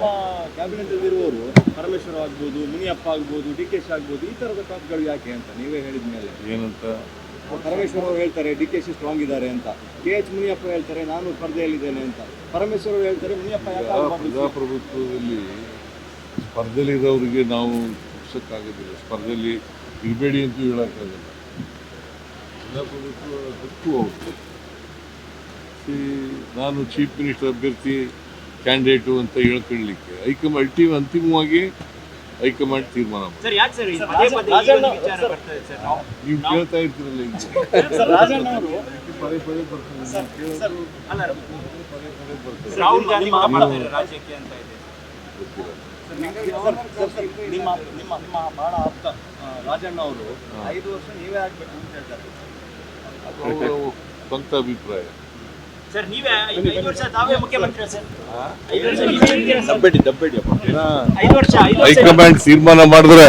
ನಿಮ್ಮ ಕ್ಯಾಬಿನೆಟ್ ಇರುವವರು ಪರಮೇಶ್ವರ ಆಗ್ಬೋದು ಮುನಿಯಪ್ಪ ಆಗ್ಬೋದು ಡಿ ಕೆ ಶಿ ಆಗ್ಬೋದು ಈ ತರದ ಟಾಪ್ಗಳು ಯಾಕೆ ಅಂತ ನೀವೇ ಹೇಳಿದ ಮೇಲೆ. ಏನಂತ? ಪರಮೇಶ್ವರ್ ಅವರು ಹೇಳ್ತಾರೆ ಡಿ ಕೆ ಶಿ ಸ್ಟ್ರಾಂಗ್ ಇದ್ದಾರೆ ಅಂತ. ಕೆ ಎಚ್ ಮುನಿಯಪ್ಪ ಹೇಳ್ತಾರೆ ನಾನು ಸ್ಪರ್ಧೆಯಲ್ಲಿದ್ದೇನೆ ಅಂತ. ಪರಮೇಶ್ವರ್ ಅವರು ಹೇಳ್ತಾರೆ ಮುನಿಯಪ್ಪ ಪ್ರಜಾಪ್ರಭುತ್ವದಲ್ಲಿ ಸ್ಪರ್ಧೆಯಲ್ಲಿ ಸ್ಪರ್ಧೆಲಿರೋರಿಗೆ ನಾವು ಮುಗಿಸೋಕ್ಕಾಗೋದಿಲ್ಲ ಸ್ಪರ್ಧೆಯಲ್ಲಿ ಇರಬೇಡಿ ಅಂತ ಹೇಳೋಕ್ಕಾಗಲ್ಲ. ಪ್ರಜಾಪ್ರಭುತ್ವ ಹಕ್ಕು ಅವರು ಈ ನಾನು ಚೀಫ್ ಮಿನಿಸ್ಟರ್ ಅಭ್ಯರ್ಥಿ ಕ್ಯಾಂಡಿಡೇಟು ಅಂತ ಹೇಳ್ಕೊಳ್ಳಿಕ್ಕೆ ಹೈಕಮಾಂಡ್ ಟೀಮ್ ಅಂತಿಮವಾಗಿ ಹೈಕಮಾಂಡ್ ತೀರ್ಮಾನ ಮಾಡಿ ಸರ್ ಯಾಕೆ ಸರ್ ಇದು ಪದೇ ಪದೇ ಈ ಒಂದು ವಿಚಾರ ಬರ್ತಾ ಸರ್? ನೀವು ಕೇಳ್ತಾ ಇರ್ತೀರಲ್ಲ ಈಗ. ರಾಜಣ್ಣ ಅವರು ಪದೇ ಪದೇ ಬರ್ತಾರೆ. ನೀವು ಕೇಳೋದು ಅಲ್ಲ ಪದೇ ಪದೇ ಬರ್ತಾರೆ. ರಾಹುಲ್ ಗಾಂಧಿ ಮಾಡ್ತಾರೆ ರಾಜ್ಯಕ್ಕೆ ಅಂತ ಇದೆ. ಸರ್, ಸರ್, ನಿಮ್ಮ ನಿಮ್ಮ ನಿಮ್ಮ ಬಹಳ ಆಪ್ತ ರಾಜಣ್ಣ ಅವರು ಐದು ವರ್ಷ ನೀವೇ ಆಗ್ಬೇಕು ಅಂತ ಹೇಳ್ತಾರೆ. ಅದು ಅವರ ಸ್ವಂತ ಅಭಿಪ್ರಾಯ. ಸರ್ ನೀವೇ ಐದು ವರ್ಷ ತಾವೇ ಮುಖ್ಯಮಂತ್ರಿ ಸರ್? ಐದು ವರ್ಷ ದಬ್ಬೇಡಿ ದಬ್ಬೇಡಿ ಸರ್? ದಬ್ಬೆಡಿ ದಬ್ಬೆಡಿ ಐದು ವರ್ಷ ಐದು ವರ್ಷ. ಹೈಕಮಾಂಡ್ ತೀರ್ಮಾನ ಮಾಡಿದ್ರೆ